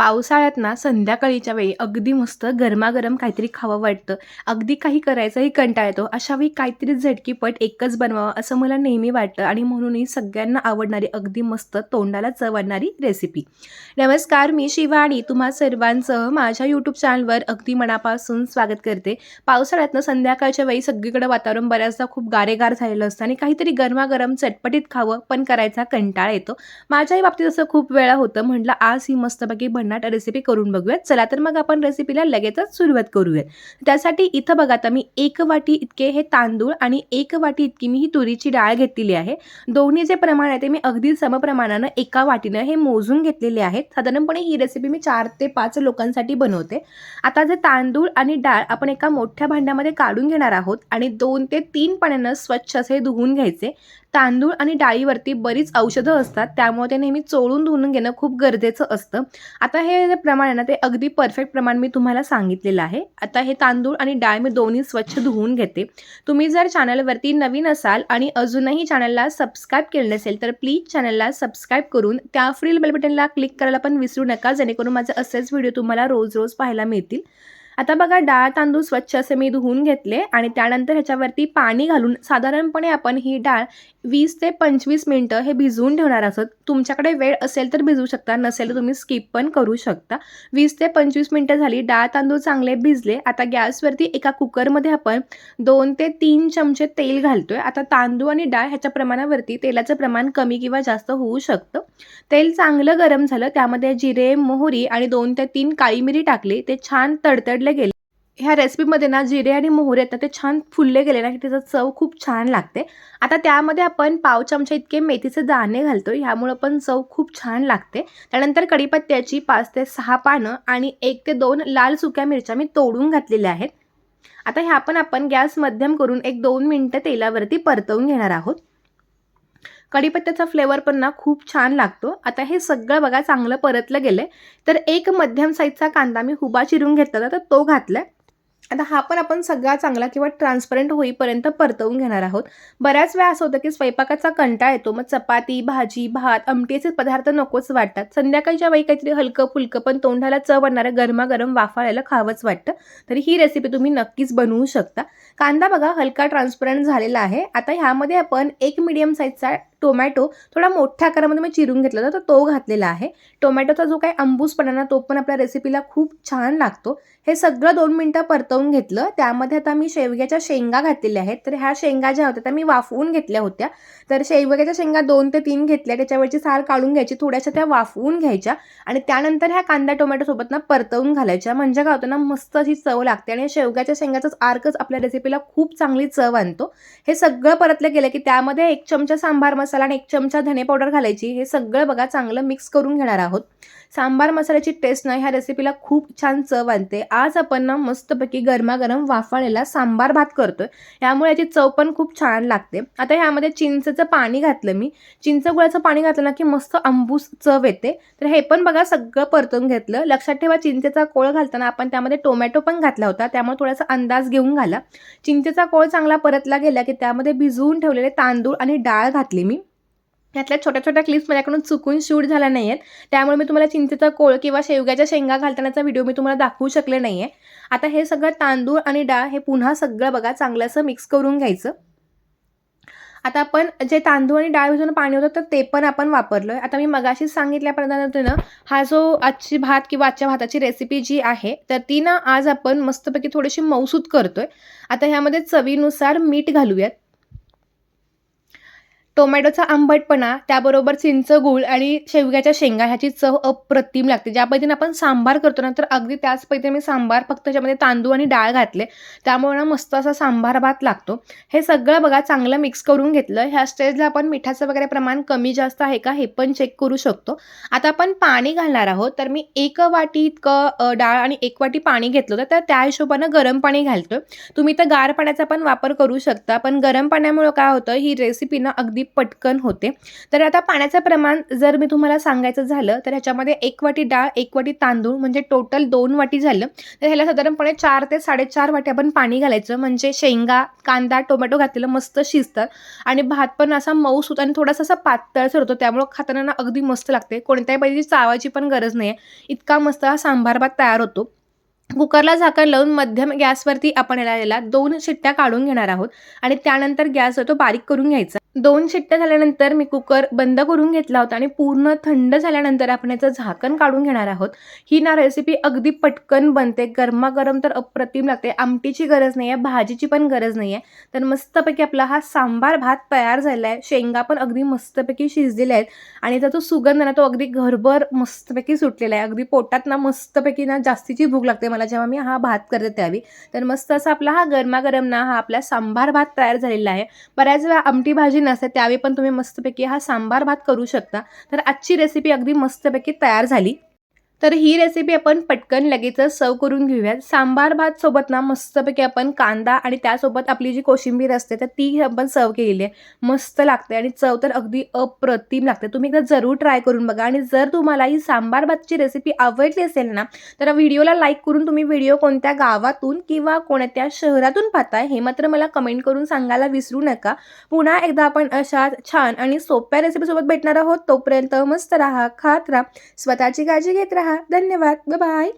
पावसाळ्यात ना संध्याकाळीच्या वेळी अगदी मस्त गरमागरम काहीतरी खावं वाटतं. अगदी काही करायचंही कंटाळा येतो. अशा वेळी काहीतरी झटकीपट एकच बनवावं असं मला नेहमी वाटतं आणि म्हणूनही सगळ्यांना आवडणारी अगदी मस्त तोंडाला चव आणणारी रेसिपी नमस्कार मी शिवाणी तुम्हा सर्वांचं माझ्या यूट्यूब चॅनलवर अगदी मनापासून स्वागत करते. पावसाळ्यातनं संध्याकाळच्या वेळी सगळीकडे वातावरण बऱ्याचदा खूप गारेगार झालेलं असतं आणि काहीतरी गरमागरम चटपटीत खावं पण करायचा कंटाळा येतो. माझ्याही बाबतीत असं खूप वेळा होतं. म्हटलं आज ही मस्तपैकी बन भन्नाट रेसिपी करून बघूयात. चला तर मग आपण रेसिपीला लगेचच सुरुवात करूयात. त्यासाठी इथं बघा आता मी एक वाटी इतके हे तांदूळ आणि एक वाटी इतकी मी ही तुरीची डाळ घेतलेली आहे. दोन्ही जे प्रमाण आहे ते मी अगदी समप्रमाणानं एका वाटीनं हे मोजून घेतलेले आहेत. साधारणपणे ही रेसिपी मी चार ते पाच लोकांसाठी बनवते. आता जे तांदूळ आणि डाळ आपण एका मोठ्या भांड्यामध्ये काढून घेणार आहोत आणि दोन ते तीन पाण्यानं स्वच्छ असे धुवून घ्यायचे. तांदूळ आणि डाळीवरती बरीच औषधं असतात. त्यामुळे ते नेहमी चोळून धुवून घेणं खूप गरजेचं असतं. आता हे जे प्रमाण आहे ना ते अगदी परफेक्ट प्रमाण मी तुम्हाला सांगितलेलं आहे. आता हे तांदूळ आणि डाळ मी दोन्ही स्वच्छ धुवून घेते. तुम्ही जर चॅनलवरती नवीन असाल आणि अजूनही चॅनलला सबस्क्राईब केलं नसेल तर प्लीज चॅनलला सबस्क्राईब करून त्या फ्रील बेल बटनला क्लिक करायला पण विसरू नका. जेणेकरून माझे असेच व्हिडिओ तुम्हाला रोज रोज पाहायला मिळतील. आता बघा डाळ तांदूळ स्वच्छ असे मी धुवून घेतले आणि त्यानंतर ह्याच्यावरती पाणी घालून साधारणपणे आपण ही डाळ वीस ते पंचवीस मिनटं हे भिजवून ठेवणार असत तुमच्याकडे वेळ असेल तर भिजवू शकता नसेल तर तुम्ही स्किप पण करू शकता. वीस ते पंचवीस मिनटं झाली डाळ तांदूळ चांगले भिजले. आता गॅसवरती एका कुकरमध्ये आपण दोन ते तीन चमचे तेल घालतोय. आता तांदूळ आणि डाळ ह्याच्या प्रमाणावरती तेलाचं प्रमाण कमी किंवा जास्त होऊ शकतं. तेल चांगलं गरम झालं त्यामध्ये जिरे मोहरी आणि दोन ते तीन काळी मिरी टाकली. ते छान तडतडले गेले. ह्या रेसिपीमध्ये ना जिरे आणि मोहरे आहेत ना ते छान फुलले गेले ना की त्याचं चव खूप छान लागते. आता त्यामध्ये आपण पाव चमचा इतके मेथीचे दाणे घालतो ह्यामुळं पण चव खूप छान लागते. त्यानंतर कढीपत्त्याची पाच ते सहा पानं आणि एक ते दोन लाल सुक्या मिरच्या मी तोडून घातलेल्या आहेत. आता ह्या पण आपण गॅस मध्यम करून एक दोन मिनटं तेलावरती परतवून घेणार आहोत. कढीपत्त्याचा फ्लेवर पण ना खूप छान लागतो. आता हे सगळं बघा चांगलं परतलं गेलं तर एक मध्यम साईजचा कांदा मी हुबा चिरून घेतला तर तो घातला आता हा पण आपण सगळा चांगला किंवा ट्रान्सपरंट होईपर्यंत परतवून घेणार आहोत. बऱ्याच वेळा असं होतं की स्वयंपाकाचा कंटाळ येतो मग चपाती भाजी भात आमटीचे पदार्थ नकोच वाटतात. संध्याकाळच्या वेळी काहीतरी हलकं फुलकं पण तोंडाला चव आणणारं गरमागरम वाफाळायला खावंच वाटतं. तरी ही रेसिपी तुम्ही नक्कीच बनवू शकता. कांदा बघा हलका ट्रान्सपरंट झालेला आहे. आता ह्यामध्ये आपण एक मिडियम साईजचा टोमॅटो थोडा मोठ्या आकारामध्ये मी चिरून घेतला होता तर तो घातलेला आहे. टोमॅटोचा जो काही अंबूसपणा ना तो पण आपल्या रेसिपीला खूप छान लागतो. हे सगळं दोन मिनटं परतवून घेतलं. त्यामध्ये आता मी शेवग्याच्या शेंगा घातलेल्या आहेत. तर ह्या शेंगा ज्या होत्या त्या मी वाफवून घेतल्या होत्या. तर शेवग्याच्या शेंगा दोन ते तीन घेतल्या. त्याच्यावरची साल काढून घ्यायची थोड्याशा त्या वाफवून घ्यायच्या. आणि त्यानंतर ह्या कांदा टोमॅटोसोबत ना परतवून घालायच्या. म्हणजे काय होतं ना मस्त अशी चव लागते. आणि शेवग्याच्या शेंगाचाच आर्कच आपल्या रेसिपीला खूप चांगली चव आणतो. हे सगळं परतलं गेलं की त्यामध्ये एक चमचा सांबार मसाला मसाला आणि एक चमचा धने पावडर घालायची. हे सगळं बघा चांगलं मिक्स करून घेणार आहोत. सांबार मसाल्याची टेस्ट ना ह्या रेसिपीला खूप छान चव आणते. आज आपण ना मस्तपैकी गरमागरम वाफाळलेला सांबार भात करतोय. यामुळे याची चव पण खूप छान लागते. आता ह्यामध्ये चिंचेचं पाणी घातलं मी. चिंच गुळाचं पाणी घातलं ना की मस्त अंबूस चव येते. तर हे पण बघा सगळं परतून घेतलं. लक्षात ठेवा चिंचेचा कोळ घालताना आपण त्यामध्ये टोमॅटो पण घातला होता. त्यामुळे थोडासा अंदाज घेऊन घाला. चिंचेचा कोळ चांगला परतला गेला की त्यामध्ये भिजवून ठेवलेले तांदूळ आणि डाळ घातली मी. यातल्या छोट्या छोट्या क्लिप्स माझ्याकडून चुकून शूट झाल्या नाही आहेत त्यामुळे मी तुम्हाला चिंचेचा कोळ किंवा शेवग्याच्या शेंगा घालतानाचा व्हिडिओ मी तुम्हाला दाखवू शकले नाही आहे आता हे सगळं तांदूळ आणि डाळ हे पुन्हा सगळं बघा चांगलं असं मिक्स करून घ्यायचं. आता आपण जे तांदूळ आणि डाळ भिजून पाणी होतं तर ते पण आपण वापरलो आहे आता मी मगाशीच सांगितल्याप्रमाणे हा जो आजची भात किंवा आजच्या भाताची रेसिपी जी आहे तर ती ना आज आपण मस्तपैकी थोडीशी मौसूद करतोय. आता ह्यामध्ये चवीनुसार मीठ घालूयात. टोमॅटोचा आंबटपणा त्याबरोबर चिंच गूळ आणि शेवग्याच्या शेंगा ह्याची चव अप्रतिम लागते. ज्या पद्धतीने आपण सांबार करतो ना तर अगदी त्याच पद्धतीने मी सांबार फक्त त्याच्यामध्ये तांदूळ आणि डाळ घातले. त्यामुळे ना मस्त असा सांबार भात लागतो. हे सगळं बघा चांगलं मिक्स करून घेतलं. ह्या स्टेजला आपण मिठाचं वगैरे प्रमाण कमी जास्त आहे का हे पण चेक करू शकतो. आता आपण पाणी घालणार आहोत. तर मी एक वाटी इतकं डाळ आणि एक वाटी पाणी घेतलं होतं. तर त्या हिशोबानं गरम पाणी घालतो तुम्ही तर गार पाण्याचा पण वापर करू शकता. पण गरम पाण्यामुळे काय होतं ही रेसिपी ना अगदी पटकन होते. तर आता पाण्याचं प्रमाण जर मी तुम्हाला सांगायचं झालं तर ह्याच्यामध्ये एक वाटी डाळ एक वाटी तांदूळ म्हणजे टोटल दोन वाटी झालं. तर ह्याला साधारणपणे चार ते साडेचार वाटी आपण पाणी घालायचं म्हणजे शेंगा कांदा टोमॅटो घातलेलं मस्त शिजतात. आणि भात पण असा मऊस होतो आणि थोडासा असा पातळसर होतो त्यामुळं खाताना ना अगदी मस्त लागते. कोणत्याही पाहिजे चावायची पण गरज नाही आहे इतका मस्त हा सांबार भात तयार होतो. कुकरला झाकण लावून मध्यम गॅसवरती आपण याला याला दोन शिट्ट्या काढून घेणार आहोत. आणि त्यानंतर गॅस तो बारीक करून घ्यायचा. दोन शिट्ट्या झाल्यानंतर मी कुकर बंद करून घेतला होता आणि पूर्ण थंड झाल्यानंतर आपण याचं झाकण काढून घेणार आहोत. ही ना रेसिपी अगदी पटकन बनते. गरमागरम तर अप्रतिम लागते. आमटीची गरज नाही आहे भाजीची पण गरज नाही आहे तर मस्तपैकी आपला हा सांबार भात तयार झाला आहे शेंगा पण अगदी मस्तपैकी शिजलेल्या आहेत आणि त्याचा जो सुगंध ना तो अगदी घरभर मस्तपैकी सुटलेला आहे. अगदी पोटात ना मस्तपैकी ना जास्तीची भूक लागते मला जेव्हा मी हा भात करते त्यावेळी. तर मस्त असा आपला हा गरमागरम ना हा आपला सांबार भात तयार झालेला आहे. बऱ्याच वेळा आमटी भाजी भाजी नसते त्यावेळी पण तुम्ही मस्तपैकी हा सांबार भात करू शकता. तर आजची रेसिपी अगदी मस्तपैकी तयार झाली. तर ही रेसिपी आपण पटकन लगेचच सर्व करून घेऊयात. सांबार भात सोबत ना मस्तपैकी आपण कांदा आणि त्यासोबत आपली जी कोशिंबीर असते तर ती आपण सर्व केलेली आहे. मस्त लागते आणि चव तर अगदी अप्रतिम लागते. तुम्ही एकदा जरूर ट्राय करून बघा आणि जर तुम्हाला ही सांबार भातची रेसिपी आवडली असेल ना तर व्हिडिओला लाईक करून तुम्ही व्हिडिओ कोणत्या गावातून किंवा कोणत्या शहरातून पाहताय हे मात्र मला कमेंट करून सांगायला विसरू नका. पुन्हा एकदा आपण अशा छान आणि सोप्या रेसिपीसोबत भेटणार आहोत. तोपर्यंत मस्त राहा खात राहा स्वतःची काळजी घेत राहा. धन्यवाद. बाय